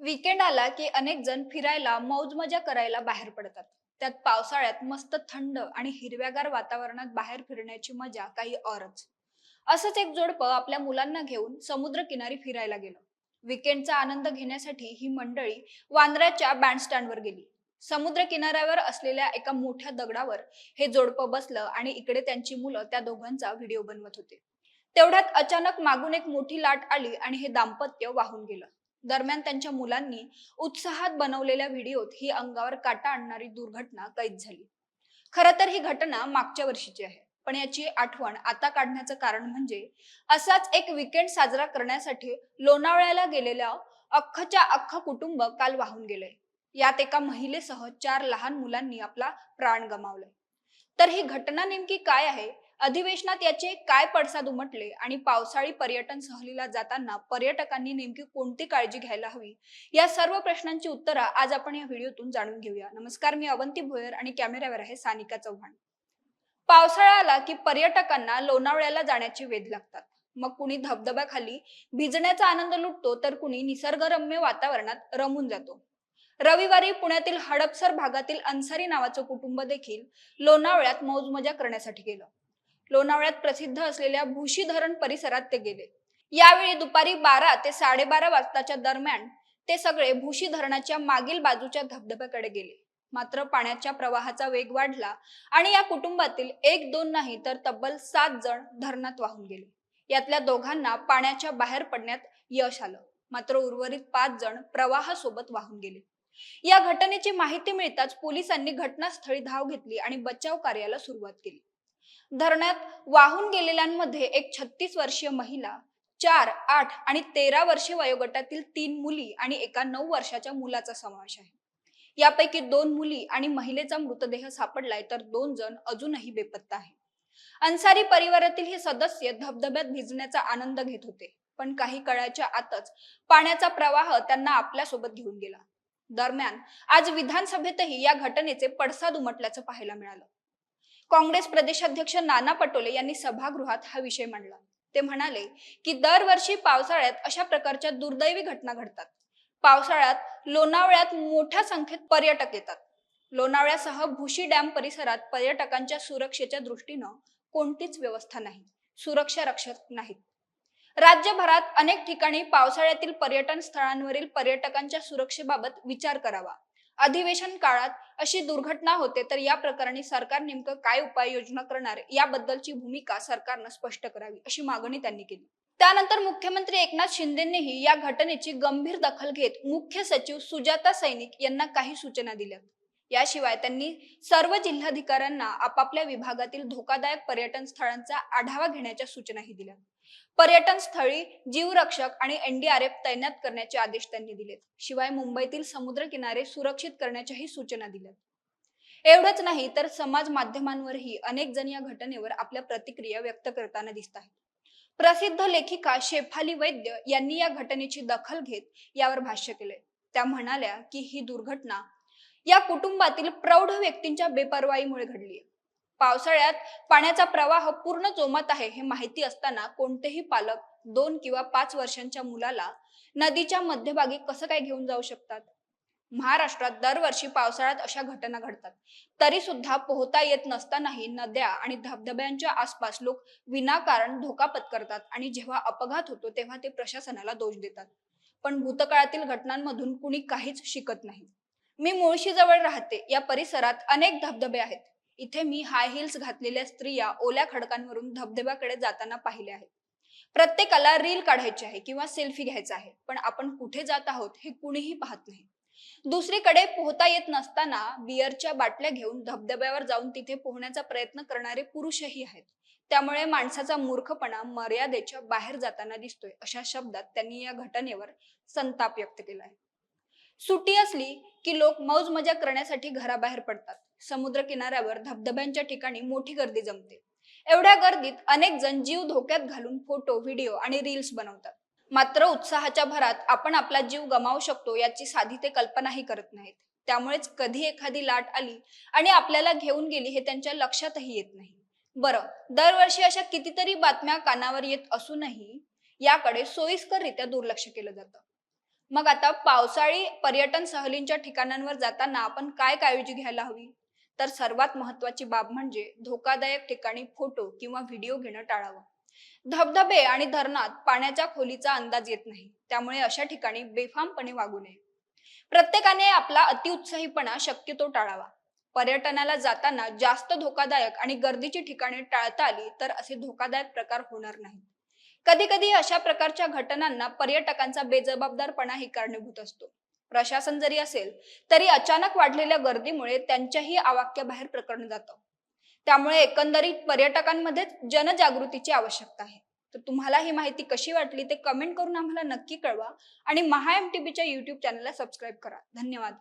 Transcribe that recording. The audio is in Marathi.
वीकेंड आला की अनेक जण फिरायला मौज मजा करायला बाहेर पडतात. त्यात पावसाळ्यात मस्त थंड आणि हिरव्यागार वातावरणात बाहेर फिरण्याची मजा काही औरच. असंच एक जोडपं आपल्या मुलांना घेऊन समुद्र किनारी फिरायला गेलं. विकेंडचा आनंद घेण्यासाठी ही मंडळी वांद्र्याच्या बँडस्टँडवर गेली. समुद्र किनाऱ्यावर असलेल्या एका मोठ्या दगडावर हे जोडपं बसलं आणि इकडे त्यांची मुलं त्या दोघांचा व्हिडिओ बनवत होते. तेवढ्यात अचानक मागून एक मोठी लाट आली आणि हे दाम्पत्य वाहून गेलं. दरम्यान त्यांच्या मुलांनी उत्साहात बनवलेल्या व्हिडिओत ही अंगावर काटा आणणारी दुर्घटना कैद झाली. खरं तर ही घटना मागच्या वर्षीची आहे पण याची आठवण आता काढण्याचं कारण म्हणजे असाच एक विकेंड साजरा करण्यासाठी लोणावळ्याला गेलेल्या अख्खच्या अख्ख कुटुंब काल वाहून गेलंय. यात एका महिलेसह चार लहान मुलांनी आपला प्राण गमावलाय. तर ही घटना नेमकी काय आहे? अधिवेशनात याचे काय पडसाद उमटले आणि पावसाळी पर्यटन सहलीला जाताना पर्यटकांनी नेमकी कोणती काळजी घ्यायला हवी? या सर्व प्रश्नांची उत्तरं आज आपण या व्हिडिओतून जाणून घेऊया. नमस्कार मी अवंती भोयर आणि कॅमेऱ्यावर आहे सानिका चव्हाण. पावसाळा आला की पर्यटकांना लोणावळ्याला जाण्याचे वेध लागतात. मग कुणी धबधब्याखाली भिजण्याचा आनंद लुटतो तर कुणी निसर्गरम्य वातावरणात रमून जातो. रविवारी पुण्यातील हडपसर भागातील अन्सारी नावाचं कुटुंब देखील लोणावळ्यात मौज मजा करण्यासाठी गेलं. लोणावळ्यात प्रसिद्ध असलेल्या भुशी धरण परिसरात ते गेले. यावेळी दुपारी बारा ते साडेबारा वाजताच्या दरम्यान ते सगळे भुशी धरणाच्या मागील बाजूच्या धबधब्याकडे गेले. मात्र पाण्याच्या प्रवाहाचा वेग वाढला आणि या कुटुंबातील एक दोन नाही तर तब्बल सात जण धरणात वाहून गेले. यातल्या दोघांना पाण्याच्या बाहेर पडण्यात यश आलं. मात्र उर्वरित पाच जण प्रवाहासोबत वाहून गेले. या घटनेची माहिती मिळताच पोलिसांनी घटनास्थळी धाव घेतली आणि बचाव कार्याला सुरुवात केली. धरणात वाहून गेलेल्यांमध्ये एक छत्तीस वर्षीय महिला चार आठ आणि तेरा वर्षे वयोगटातील तीन मुली आणि एका नऊ वर्षाच्या मुलाचा समावेश आहे. यापैकी दोन मुली आणि महिलेचा मृतदेह सापडलाय तर दोन जण अजूनही बेपत्ता आहे अन्सारी परिवारातील हे सदस्य धबधब्यात भिजण्याचा आनंद घेत होते पण काही काळाच्या आतच पाण्याचा प्रवाह त्यांना आपल्यासोबत घेऊन गेला. दरम्यान आज विधानसभेतही या घटनेचे पडसाद उमटल्याचं पाहायला मिळालं. काँग्रेस प्रदेशाध्यक्ष नाना पटोले यांनी सभागृहात हा विषय मांडला. ते म्हणाले की दरवर्षी पावसाळ्यात अशा प्रकारच्या दुर्दैवी घटना घडतात. पावसाळ्यात लोणावळ्यात मोठ्या संख्येत पर्यटक येतात. लोणावळ्यासह भुशी डॅम परिसरात पर्यटकांच्या सुरक्षेच्या दृष्टीनं कोणतीच व्यवस्था नाही सुरक्षा रक्षक नाहीत. राज्यभरात अनेक ठिकाणी पावसाळ्यातील पर्यटन स्थळांवरील पर्यटकांच्या सुरक्षेबाबत विचार करावा अधिवेशन काळात अशी दुर्घटना होते तर या प्रकरणी सरकार नेमकं काय उपाययोजना करणार याबद्दलची भूमिका सरकारनं स्पष्ट करावी अशी मागणी त्यांनी केली. त्यानंतर मुख्यमंत्री एकनाथ शिंदेंनीही या घटनेची गंभीर दखल घेत मुख्य सचिव सुजाता सैनिक यांना काही सूचना दिल्या. याशिवाय त्यांनी सर्व जिल्हाधिकाऱ्यांना आपापल्या विभागातील धोकादायक पर्यटन स्थळांचा आढावा घेण्याच्या सूचनाही दिल्या. पर्यटन स्थळी जीवरक्षक आणि एनडीआरएफ तैनात करण्याचे आदेश त्यांनी दिलेत. शिवाय मुंबईतील समुद्र किनारे सुरक्षित करण्याच्याही सूचना दिल्यात. एवढंच नाही तर समाज माध्यमांवरही अनेक जण या घटनेवर आपल्या प्रतिक्रिया व्यक्त करताना दिसत आहेत. प्रसिद्ध लेखिका शेफाली वैद्य यांनी या घटनेची दखल घेत यावर भाष्य केले त्या म्हणाल्या की ही दुर्घटना या कुटुंबातील प्रौढ व्यक्तींच्या बेपर्वाईमुळे घडली पावसाळ्यात पाण्याचा प्रवाह पूर्ण जोमात आहे हे माहिती असताना कोणतेही पालक दोन किंवा पाच वर्षांच्या मुलाला नदीच्या मध्यभागी कसं काय घेऊन जाऊ शकतात? महाराष्ट्रात दरवर्षी पावसाळ्यात अशा घटना घडतात. तरी सुद्धा पोहता येत नसतानाही नद्या आणि धबधब्यांच्या आसपास लोक विनाकारण धोका पत्करतात आणि जेव्हा अपघात होतो तेव्हा ते प्रशासनाला दोष देतात. पण भूतकाळातील घटनांमधून कुणी काहीच शिकत नाही. मी मुळशी जवळ राहते. या परिसरात अनेक धबधबे आहेत. इथे मी हाय हिल्स घातलेल्या स्त्रिया ओल्या खडकांवरून धबधब्याकडे जाताना पाहिले आहेत. प्रत्येकाला रील काढायची आहे किंवा सेल्फी घ्यायचा आहे पण आपण कुठे जात आहोत हे कुणीही पाहत नाही. दुसरीकडे पोहता येत नसताना बियरच्या बाटल्या घेऊन धबधब्यावर जाऊन तिथे पोहण्याचा प्रयत्न करणारे पुरुषही आहेत. त्यामुळे माणसाचा मूर्खपणा मर्यादेच्या बाहेर जाताना दिसतोय अशा शब्दात त्यांनी या घटनेवर संताप व्यक्त केला आहे. सुट्टी असली की लोक मौज मजा करण्यासाठी घराबाहेर पडतात. समुद्र किनाऱ्यावर धबधब्यांच्या ठिकाणी मोठी गर्दी जमते. एवढ्या गर्दीत अनेक जण जीव धोक्यात घालून फोटो व्हिडिओ आणि रील्स बनवतात. मात्र उत्साहाच्या भरात आपण आपला जीव गमावू शकतो याची साधी ते कल्पनाही करत नाहीत. त्यामुळेच कधी एखादी लाट आली आणि आपल्याला घेऊन गेली हे त्यांच्या लक्षातही येत नाही. बरं दरवर्षी अशा कितीतरी बातम्या कानावर येत असूनही याकडे सोयीस्कररित्या दुर्लक्ष केलं जातं. मग आता पावसाळी पर्यटन सहलींच्या ठिकाणांवर जाताना आपण काय काळजी घ्यायला हवी? तर सर्वात महत्वाची बाब म्हणजे धोकादायक ठिकाणी फोटो किंवा व्हिडिओ घेणं टाळावं. धबधबे आणि धरणात पाण्याच्या खोलीचा अंदाज येत नाही. त्यामुळे अशा ठिकाणी बेफामपणे वागू नये. प्रत्येकाने आपला अतिउत्साहीपणा शक्यतो टाळावा. पर्यटनाला जाताना जास्त धोकादायक आणि गर्दीची ठिकाणे टाळता आली तर असे धोकादायक प्रकार होणार नाहीत. कधी कधी अशा प्रकारच्या घटनांना पर्यटकांचा बेजबाबदारपणाही कारणीभूत असतो. प्रशासन जरी असेल तरी अचानक वाढलेल्या गर्दीमुळे त्यांच्याही आवाक्याबाहेर प्रकरण जातं. त्यामुळे एकंदरीत पर्यटकांमध्ये जनजागृतीची आवश्यकता आहे. तर तुम्हाला ही माहिती कशी वाटली ते कमेंट करून आम्हाला नक्की कळवा आणि महा एम टी बीच्या युट्यूब चॅनलला सबस्क्राईब करा. धन्यवाद.